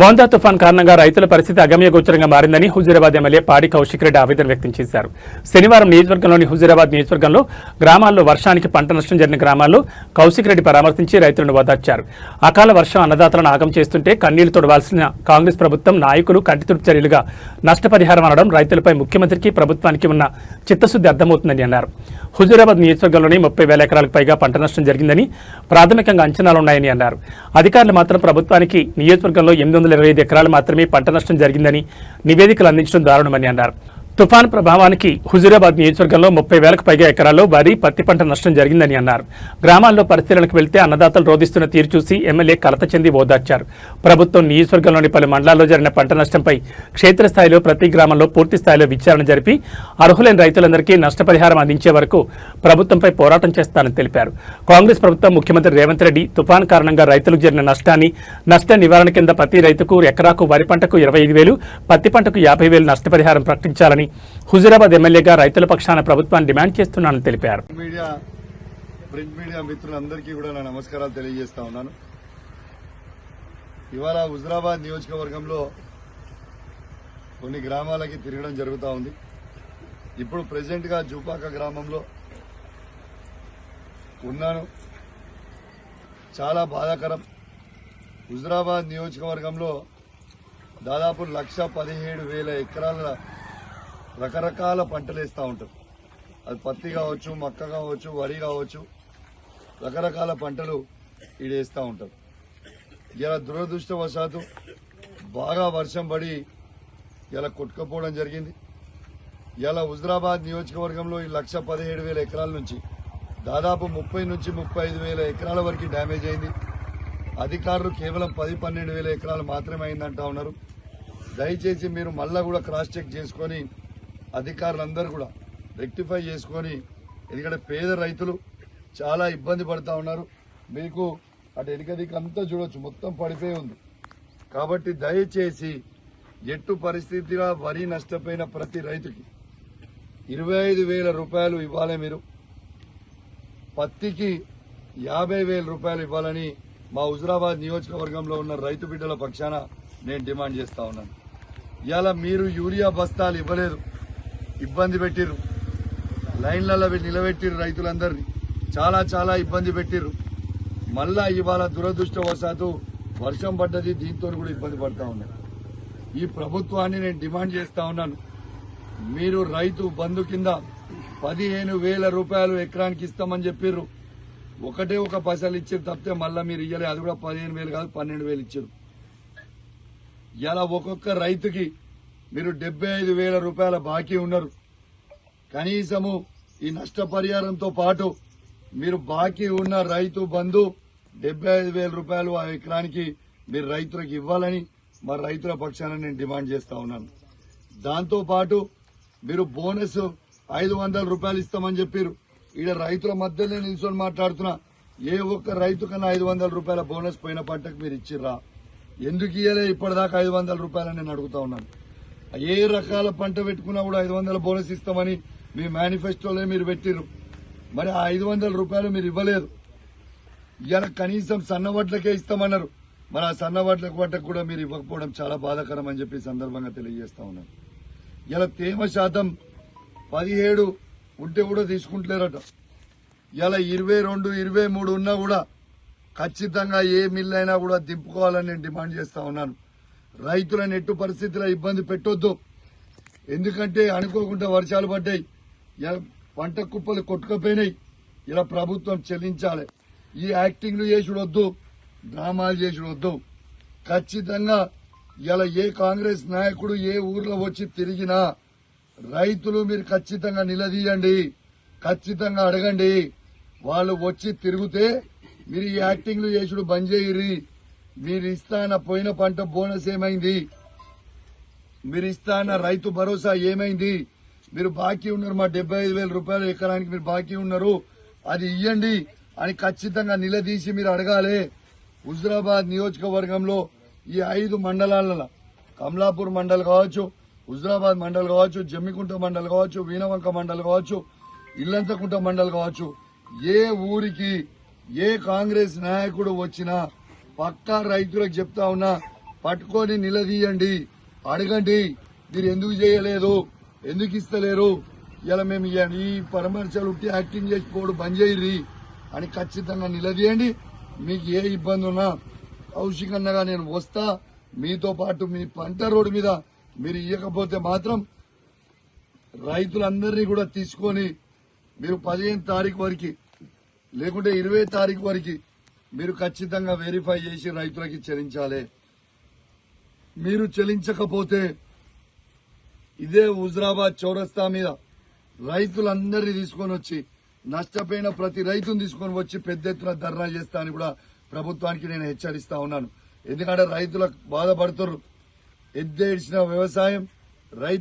మోందా తుఫాన్ కారణంగా రైతుల పరిస్థితి అగమ్యగోచరంగా మారిందని హుజూరాబాద్ ఎమ్మెల్యే పాడి కౌశిక్ రెడ్డి ఆవేదన వ్యక్తం చేశారు. శనివారం నియోజకవర్గంలోని హుజూరాబాద్ నియోజకవర్గంలో గ్రామాల్లో వర్షానికి పంట నష్టం జరిగిన గ్రామాల్లో కౌశిక్ రెడ్డి పరామర్శించి రైతులను ఓదార్చారు అకాల వర్షం అన్నదాతలను ఆగం చేస్తుంటే కన్నీళ్ళు తొడవాల్సిన కాంగ్రెస్ ప్రభుత్వం నాయకులు కంటితుడి చర్యలుగా నష్టపరిహారం అనడం రైతులపై ముఖ్యమంత్రికి ప్రభుత్వానికి ఉన్న చిత్తశుద్ధి అర్థమవుతుందని అన్నారు. హుజూరాబాద్ నియోజకవర్గంలోని ముప్పై వేల ఎకరాలకు పైగా పంట నష్టం జరిగిందని ప్రాథమికంగా అంచనాలున్నాయని అన్నారు. అధికారులు మాత్రం ప్రభుత్వానికి నియోజకవర్గంలో ఎనిమిది వందల ఇరవై ఐదు ఎకరాలు మాత్రమే పంట నష్టం జరిగిందని నివేదికలు అందించడం దారుణమని అన్నారు. తుఫాన్ ప్రభావానికి హుజూరాబాద్ నియోజకవర్గంలో ముప్పై వేలకు పైగా ఎకరాల్లో వరి పత్తి పంట నష్టం జరిగిందని అన్నారు. గ్రామాల్లో పరిశీలనకు వెళ్తే అన్నదాతలు రోధిస్తున్న తీరు చూసి ఎమ్మెల్యే కలత చెంది ఓదార్చారు. ప్రభుత్వం నియోజకవర్గంలోని పలు మండలాల్లో జరిగిన పంట నష్టంపై క్షేత్రస్థాయిలో ప్రతి గ్రామంలో పూర్తి స్థాయిలో విచారణ జరిపి అర్హులైన రైతులందరికీ నష్టపరిహారం అందించే వరకు ప్రభుత్వంపై పోరాటం చేస్తానని తెలిపారు. కాంగ్రెస్ ప్రభుత్వం ముఖ్యమంత్రి రేవంత్ రెడ్డి తుఫాన్ కారణంగా రైతులకు జరిగిన నష్టాన్ని నష్ట నివారణ కింద ప్రతి రైతుకు ఎకరాకు వరి పంటకు ఇరవై ఐదు వేలు పత్తి పంటకు యాభై వేలు నష్టపరిహారం ప్రకటించాలని హుజూరాబాద్ ఎమ్మెల్యేగా రైతుల పక్షాన ప్రభుత్వాన్ని డిమాండ్ చేస్తున్నానని తెలిపారు. మీడియా ప్రింట్ మీడియా మిత్రులందరికీ కూడా నా నమస్కారాలు తెలియజేస్తా ఉన్నాను. ఇవాళ హుజరాబాద్ నియోజకవర్గంలో కొన్ని గ్రామాలకి తిరగడం జరుగుతూ ఉంది. ఇప్పుడు ప్రజెంట్గా జూపాక గ్రామంలో ఉన్నాను. చాలా బాధాకరం. హుజరాబాద్ నియోజకవర్గంలో దాదాపు లక్ష పదిహేడు వేల ఎకరాల రకరకాల పంటలు వేస్తూ ఉంటారు. అది పత్తి కావచ్చు మక్క కావచ్చు వరి కావచ్చు రకరకాల పంటలు ఈడేస్తూ ఉంటారు. ఇలా దురదృష్టవశాత్తు బాగా వర్షం పడి ఇలా కొట్టుకపోవడం జరిగింది. ఇలా హుజరాబాద్ నియోజకవర్గంలో ఈ లక్ష పదిహేడు వేల ఎకరాల నుంచి దాదాపు ముప్పై నుంచి ముప్పై ఐదు వేల ఎకరాల వరకు డ్యామేజ్ అయింది. అధికారులు కేవలం పది పన్నెండు వేల ఎకరాలు మాత్రమే అయిందంటా ఉన్నారు. దయచేసి మీరు మళ్ళా కూడా క్రాస్ చెక్ చేసుకొని అధికారులందరూ కూడా రెక్టిఫై చేసుకొని ఎందుకంటే పేద రైతులు చాలా ఇబ్బంది పడుతూ ఉన్నారు. మీకు అటు ఎడికదికి అంతా చూడవచ్చు మొత్తం పడిపోయి ఉంది. కాబట్టి దయచేసి ఎట్టు పరిస్థితిగా వరి నష్టపోయిన ప్రతి రైతుకి ఇరవై ఐదు వేల రూపాయలు ఇవ్వాలి మీరు. పత్తికి యాభై వేల రూపాయలు ఇవ్వాలని మా హుజరాబాద్ నియోజకవర్గంలో ఉన్న రైతు బిడ్డల పక్షాన నేను డిమాండ్ చేస్తా ఉన్నాను. ఇలా మీరు యూరియా బస్తాలు ఇవ్వలేదు. ఇబ్బంది పెట్టిర్రు. లైన్లలో నిలబెట్టిర్రు రైతులందరినీ. చాలా చాలా ఇబ్బంది పెట్టిర్రు. మళ్ళా ఇవాళ దురదృష్టవశాత్తు వర్షం పడ్డది దీంతో కూడా ఇబ్బంది పడతా ఉన్నారు ఈ ప్రభుత్వాన్ని నేను డిమాండ్ చేస్తా ఉన్నాను. మీరు రైతు బంధు కింద పదిహేను వేల రూపాయలు ఎకరానికి ఇస్తామని చెప్పిర్రు. ఒకటే ఒక పైసలు ఇచ్చారు తప్పితే మళ్ళీ మీరు ఇయ్యలే. అది కూడా పదిహేను వేలు కాదు పన్నెండు వేలు ఇచ్చారు ఇలా ఒక్కొక్క రైతుకి మీరు డెబ్బై ఐదు వేల రూపాయల బాకీ ఉన్నారు. కనీసము ఈ నష్టపరిహారంతో పాటు మీరు బాకీ ఉన్న రైతు బంధు డెబ్బై ఐదు వేల రూపాయలు ఆ ఎకరానికి మీరు రైతులకు ఇవ్వాలని మా రైతుల పక్షాన నేను డిమాండ్ చేస్తా ఉన్నాను. దాంతో పాటు మీరు బోనస్ ఐదు వందల రూపాయలు ఇస్తామని చెప్పారు. ఈడ రైతుల మధ్యలో నిల్చొని మాట్లాడుతున్నా ఏ ఒక్క రైతు కన్నా ఐదు వందల రూపాయల బోనస్ పోయిన పంటకు మీరు ఇచ్చిర్రా? ఎందుకు ఇయ్యలే ఇప్పటిదాకా ఐదు వందల రూపాయలని నేను అడుగుతా ఉన్నాను. ఏ రకాల పంట పెట్టుకున్నా కూడా ఐదు వందల బోనస్ ఇస్తామని మీ మేనిఫెస్టోలో మీరు పెట్టిర్రు. మరి ఆ ఐదు వందల రూపాయలు మీరు ఇవ్వలేదు. ఇవాళ కనీసం సన్నవడ్లకే ఇస్తామన్నారు. మరి ఆ సన్నవడ్ల వడ్లకు కూడా మీరు ఇవ్వకపోవడం చాలా బాధాకరం అని చెప్పి సందర్భంగా తెలియజేస్తా ఉన్నాను. ఇలా తేమ శాతం పదిహేడు ఉంటే కూడా తీసుకుంటలేరట. ఇలా ఇరవై రెండు ఇరవై మూడు ఉన్నా కూడా ఖచ్చితంగా ఏ మిల్ అయినా కూడా దింపుకోవాలని నేను డిమాండ్ చేస్తా ఉన్నాను. రైతులను ఎట్టు పరిస్థితిలో ఇబ్బంది పెట్టొద్దు. ఎందుకంటే అనుకోకుండా వర్షాలు పడ్డాయి. ఇలా పంట కుప్పలు కొట్టుకుపోయినాయి. ఇలా ప్రభుత్వం చెల్లించాలి. ఈ యాక్టింగ్లు చేసుడొద్దు డ్రామాలు చేసుడొద్దు ఖచ్చితంగా ఇలా ఏ కాంగ్రెస్ నాయకుడు ఏ ఊర్లో వచ్చి తిరిగినా రైతులు మీరు ఖచ్చితంగా నిలదీయండి. ఖచ్చితంగా అడగండి. వాళ్ళు వచ్చి తిరిగితే మీరు ఈ యాక్టింగ్లు చేసుడు బంద్ చేయరి మీరు ఇస్తాన పోయిన పంట బోనస్ ఏమైంది? మీరు ఇస్తాన రైతు భరోసా ఏమైంది? మీరు బాకీ ఉన్నారు మా డెబ్బై ఐదు వేల రూపాయలు ఎకరానికి మీరు బాకీ ఉన్నారు. అది ఇయ్యండి అని ఖచ్చితంగా నిలదీసి మీరు అడగాలి. హుజరాబాద్ నియోజకవర్గంలో ఈ ఐదు మండలాలలో కమలాపూర్ మండల్ కావచ్చు హుజరాబాద్ మండల్ కావచ్చు జమ్మికుంట మండల్ కావచ్చు వీణవంక మండల్ కావచ్చు ఇల్లంతకుంట మండల్ కావచ్చు ఏ ఊరికి ఏ కాంగ్రెస్ నాయకుడు వచ్చినా పక్కా రైతులకు చెప్తా ఉన్నా పట్టుకొని నిలదీయండి. అడగండి మీరు ఎందుకు చేయలేదు? ఎందుకు ఇస్తలేరు? ఇలా మేము ఈ పరామర్శలు ఉంటే యాక్టింగ్ చేసి పోడు బంద్ చేయరి అని ఖచ్చితంగా నిలదీయండి. మీకు ఏ ఇబ్బంది ఉన్నా కౌశికన్నగా నేను వస్తా. మీతో పాటు మీ పంట రోడ్డు మీద మీరు ఇవ్వకపోతే మాత్రం రైతులందరినీ కూడా తీసుకొని మీరు పదిహేను తారీఖు వరకు లేకుంటే ఇరవై తారీఖు వరకు మీరు ఖచ్చితంగా వెరిఫై చేసి రైతులకి చెల్లించాలి. మీరు చెల్లించకపోతే ఇదే హుజరాబాద్ చౌరస్తా మీద రైతులందరినీ తీసుకొని వచ్చి నష్టపోయిన ప్రతి రైతును తీసుకొని వచ్చి పెద్ద ఎత్తున ధర్నా చేస్తా అని కూడా ప్రభుత్వానికి నేను హెచ్చరిస్తా ఉన్నాను. ఎందుకంటే రైతులకు బాధపడుతున్నారు ఎద్దేడ్చిన వ్యవసాయం రైతు